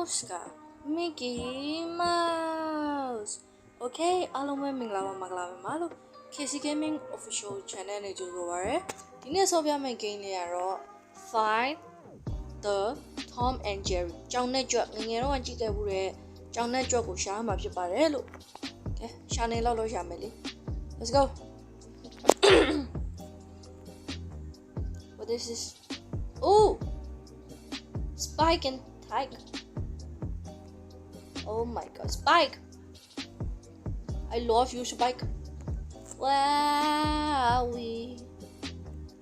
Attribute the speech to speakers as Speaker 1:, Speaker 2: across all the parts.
Speaker 1: Mouse က Mickey Mouse Okay အားလုံးပဲမင်္ဂလာပါမင်္ဂလာပါမလို့ KC Gaming Official Channel နဲ့ကြိုဆိုပါရစေဒီနေ့ဆော့ပြမယ့် game လေးကတော့ Find the Tom and Jerry ကြောင်နဲ့ကြွက်ငယ်ငယ်တော့ကြည့်ခဲ့ဘူးတဲ့ကြောင်နဲ့ကြွက်ကိုရှားမှာဖြစ်ပါတယ်လို့ကဲရှာနေလောက်လို့ရမယ်လေ Let's go What is this Oh Spike and Tiger Oh my god, Spike! I love you, Spike. Wowie.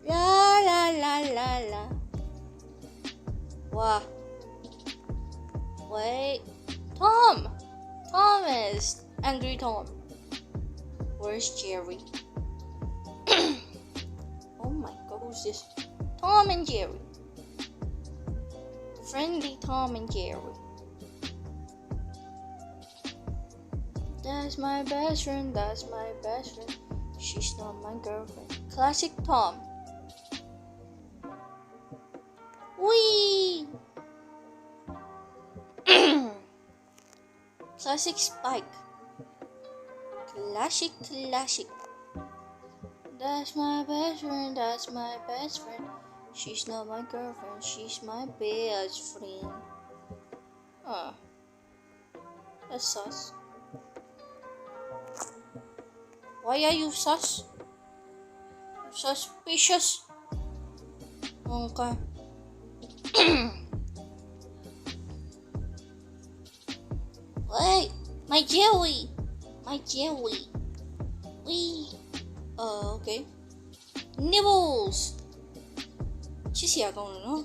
Speaker 1: La la la la la. Wow. Wait. Tom! Is Angry Tom. Where's Jerry? oh my god, who's this? Tom and Jerry. Friendly Tom and Jerry. That's my best friend, that's my best friend. She's not my girlfriend. Classic Tom. Wee! classic Spike. Classic, classic. That's my best friend, that's my best friend. She's not my girlfriend, she's my best friend. Huh. That's sus. Why are you sus? Suspicious? Okay. Wait, my jelly! My jelly! Wee! Uh, okay. Nibbles! ချစ်စရာကောင်းတယ်နော်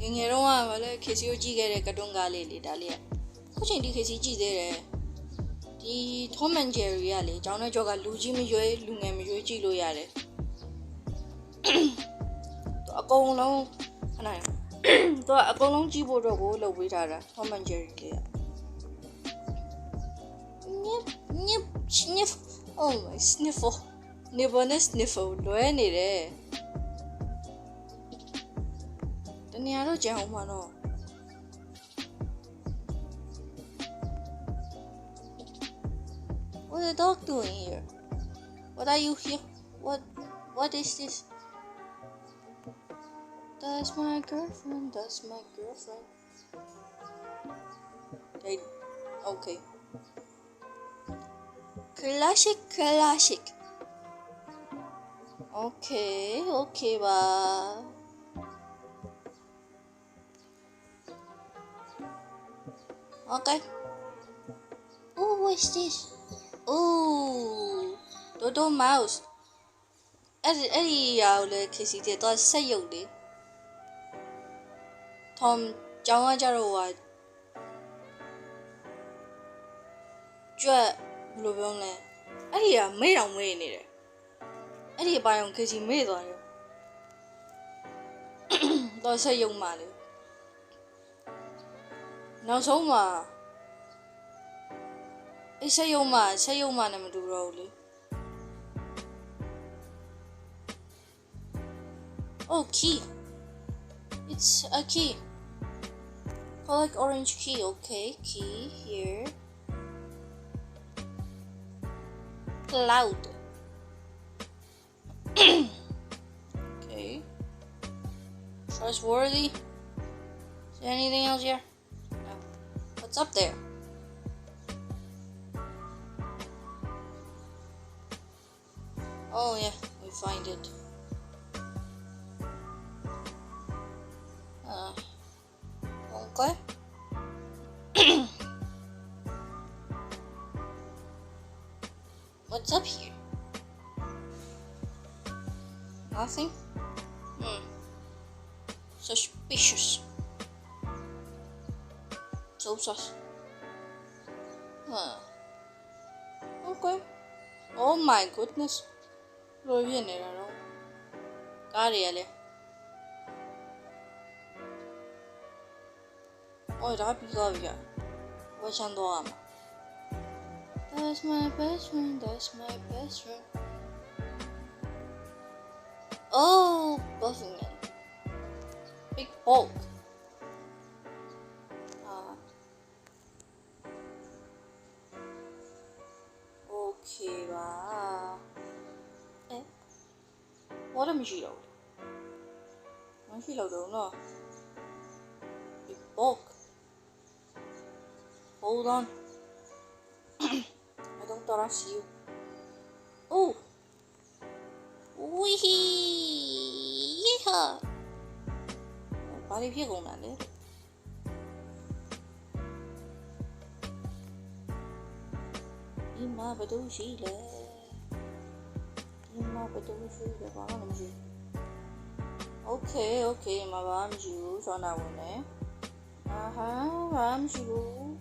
Speaker 1: ငယ်ငယ်တော့ကဗာလဲခေစီကိုကြည့်ခဲ့တဲ့ကတွန်းကားလေးလေဒါလေးကခုချိန်ဒီခေစီကြည့်သေးတယ် ဒီ Tom and Jerry ကလေကျောင်းထဲကျောက်ကလူကြီးမရွေးလူငယ်မရွေးကြည့်လို့ရတယ်သူအကုန်လုံးခဏရသူကအကုန်လုံးကြည့်ဖို့တော့ကိုလုပ်ပေးထားတာ Tom and Jerry ကညစ်ညစ် sniff oh my sniffle nibble နဲ့ sniffle လွဲနေတယ်တနေရာတော့ကြံအောင်မှာတော့ the dog doing here? What are you here? What what is this? That's my girlfriend, that's my girlfriend. Okay. Okay. Classic classic. Okay, okay ba. Okay. Oh, what's this? Ooh, Dodo Mouse အဲ့ဒီအဲ့ဒီရာကိုလည်းခေစီတဲ့တော့ဆက်ရုပ်လေ Tom ကျောင်းကကြတော့ဟာကြွက်ဘယ်လိုပြောလဲအဲ့ဒီကမေ့တောင်မေ့နေတယ်အဲ့ဒီအပိုင်းကိုခေစီမေ့သွားတယ်တော့ဆက်ရုပ်မှလေနောက်ဆုံးမှာ အေးဆက်ရုံမှဆက်ရုံမှနဲ့မတူတော့ဘူးလေ Oh key It's a key Collect orange key okay key here Cloud Okay Trustworthy Is there anything else here? No. What's up there? Find it. Uh, okay. What's up here? Nothing? Hmm. Suspicious. So sus. Huh. Okay. Oh my goodness. လိုဖြစ်နေတာတော့ကားတွေကလည်းအော်ဒါပြီးသွားပြီကဝှချမ်းသွားမှာ That's my best friend that's my best friend Oh Buffington Big Bulk ဘောလည်းမရှိတော့ဘူးမရှိတော့တော့နော် Big bulk hold on I don't trust you oh wee yeehaw ဘာတွေဖြစ်ကုန်တာလဲဒီမှာဘ Ini mau aku tulis ya, apa kan Oke, oke, okay, ma paham juga, soal nawane. Aha, paham juga.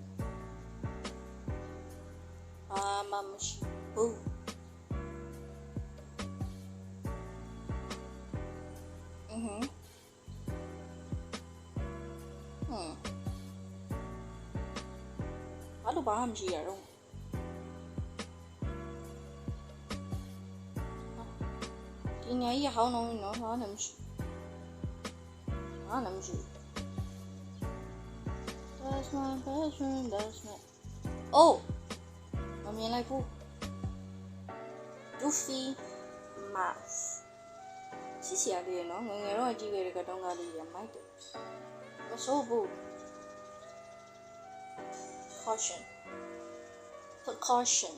Speaker 1: Paham juga. Mhm. Hmm. Aduh, paham ya, dong. 以后弄弄啥呢？么事？啊，那么事？That's my passion. That's my oh，后面那部《Doofy》吗？谢谢阿弟呢，我我我，这个都弄咖了，没得。我搜不。Caution. Precaution.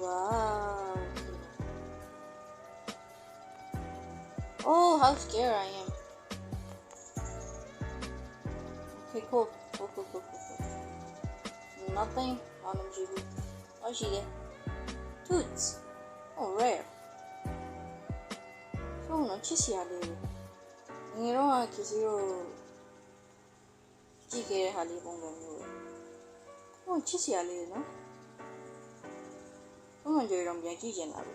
Speaker 1: wow. Oh, how scared I am. Okay, cool. Cool, cool, cool, cool, cool. Nothing on MGB. Oh, she did. Toots. Oh, rare. Come non ci sia deve. Nero ha chiuso. Chi che ha lì con me? Non ci sia lì, no? Un underground bien aquí llenado.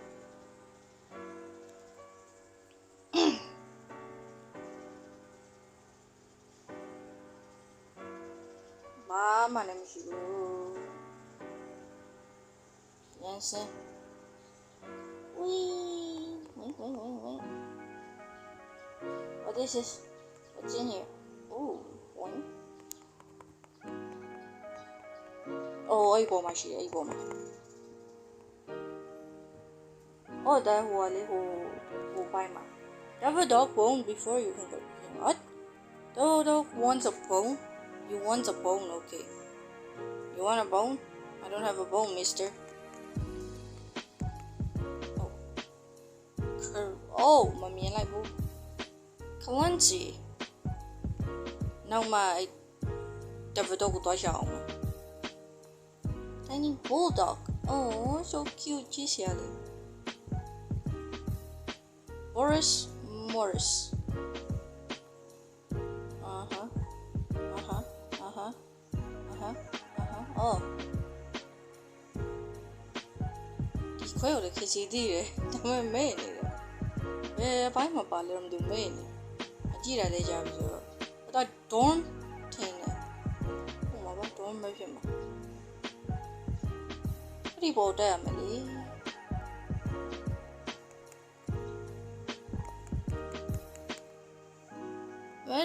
Speaker 1: Mamá, no Yang sigo. Piense. Wait, wait, wait, wait. What is this? What's in here? Ooh, one. Oh, I bought my shit. Oh, that holey ده هو buy وقايمة Have a dog bone before you can go What? The dog wants a bone? You want a bone, okay. You want a bone? I don't have a bone, mister. Oh. Cur oh, mommy, I like bone. Kalanji. Não, mas. Deve dog. Tiny bulldog. Oh, so cute, disse ela. ကြည့်စရာလေး Boris Morris. Uh-huh. Uh-huh. Uh-huh. Uh-huh. Uh-huh. Oh. ဒီခွဲကိုလည်းခချီသေးတယ်ဒါပေမဲ့မဲနေတယ်ဘယ်ဘိုင်းမှာပါလဲမသိဘူးမဲနေအကြည့်ရလဲကြာပြီဆိုတော့ဒါ dorm ထင်တယ်ဟိုမှာပါ dorm ပဲဖြစ်မှာအဲ့ဒီပေါ်တက်ရမယ်လေ အဲ့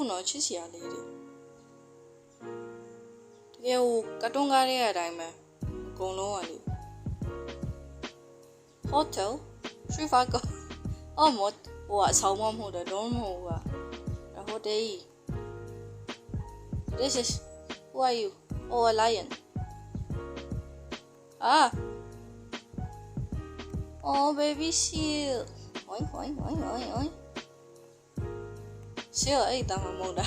Speaker 1: မဆိုးတော့ချစ်စရာလေးတွေတကယ်ဟိုကတ်တွန်းကားတွေအတိုင်းပဲအကုန်လုံးကလေ hotel ရွှေဖာကအော်မတ်ဟိုအဆောင်မမဟုတ်တယ်တော့မဟုတ်ဘူးကဟိုတယ် This is who are you oh a lion ah oh baby seal oink oink oink oink oink Seal အဲ့တမ်းမမုန်းတာ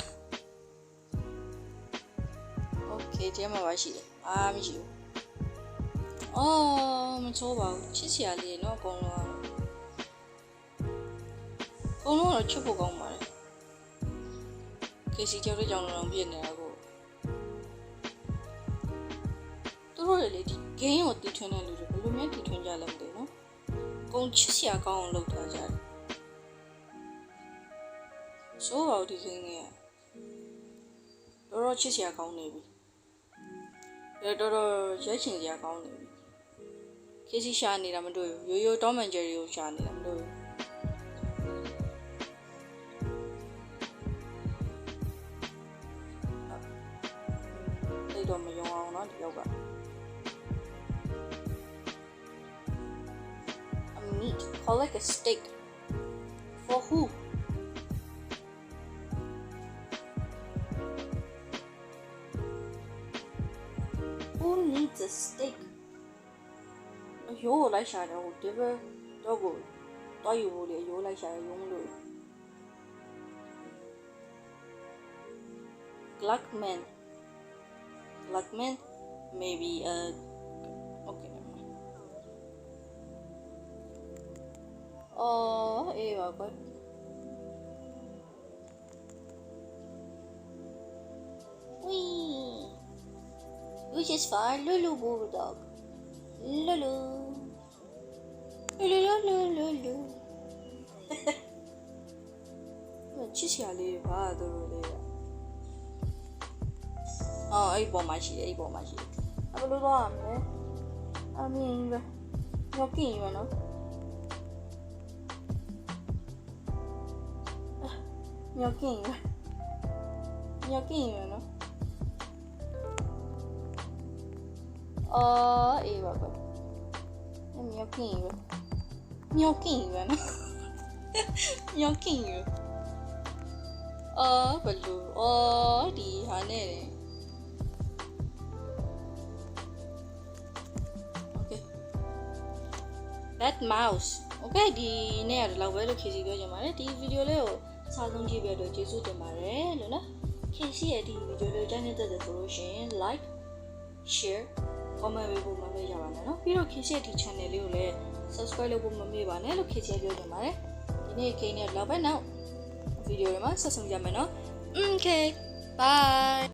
Speaker 1: Okay ဒီမှာပါရှိတယ်အားမရှိဘူးအော်မချိုးပါဘူးချစ်စရာလေးနော်အကုန်လုံးအကုန်လုံးတော့ချစ်ဖို့ကောင်းပါတယ် KC ကျောင်းလေးကျောင်းလုံးပြည့်နေတာကိုတို့တွေလေဒီ game ကိုတီထွင်တဲ့လူတွေဘယ်လိုများတီထွင်ကြလဲမသိဘူးနော်။ကုန်ချစ်စရာကောင်းအောင်လုပ်ထားကြတယ်။ ဆိုးပါဦးဒီ game ကတော်တော်ချစ်စရာကောင်းနေပြီ။ဒါတော်တော်ရိုက်ချင်စရာကောင်းနေပြီ။ခေစီရှာနေတာမတွေ့ဘူး။ရိုးရိုးတောမန်ဂျယ်ရီကိုရှာနေတာမတွေ့ဘူး။အဲ့တော့မယုံအောင်နော်ဒီလောက်က a meat collect a steak for who who a steak. Yo lại xài đâu, tiếp với đó rồi, đó yêu liền yo lại xài dùng rồi. Gluckman. Gluckman, maybe a okay. Ờ, oh, yêu quá. which is for Lulu Bulldog. Lulu. Lulu. Lulu, non ci si è arrivato, Lulea. Oh, è può magia, è può magia. Ha voluto a me? A me, non prima, no? Gnocchino. Gnocchino, no? တယ်အဘလို့တော့ရမလဲအမင်းပဲညောကင်းရနော် ညောကင်းရညောကင်းရနော်အော်အေးပါပါညောကင်းရညောကင်းရနော်ညောကင်းရအော်ဘလူးအော်ဒီဟာနဲ့တယ် Okay that mouse okay ဒီနေ့ကတော့လောက်ပဲလို့ခေစီပြောချင်ပါတယ်ဒီဗီဒီယိုလေးကိုစားဆုံးကြည့်ပြတော့ကျေးဇူးတင်ပါတယ်လို့နော်ခေစီရဲ့ဒီဗီဒီယိုလေးကိုကြိုက်နေတဲ့ဆိုလို့ရှိရင် like share comment ပေးဖို့မမေ့ကြပါနဲ့နော်ပြီးတော့ခေစီရဲ့ဒီ channel လေးကိုလည်း subscribe လုပ်ဖို့မမေ့ပါနဲ့လို့ခေစီပြောချင်ပါတယ်ဒီနေ့ကိန်းနဲ့လောက်ပဲနောက်ဗီဒီယိုတွေမှာဆက်ဆုံကြမယ်နော် okay bye